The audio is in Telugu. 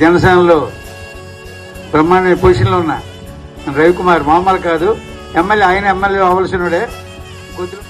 జనసేనలో బ్రహ్మాండ పొజిషన్లో ఉన్న రవికుమార్ మామూలు కాదు. ఎమ్మెల్యే ఆయన ఎమ్మెల్యే అవలసినడే కొద్దిగా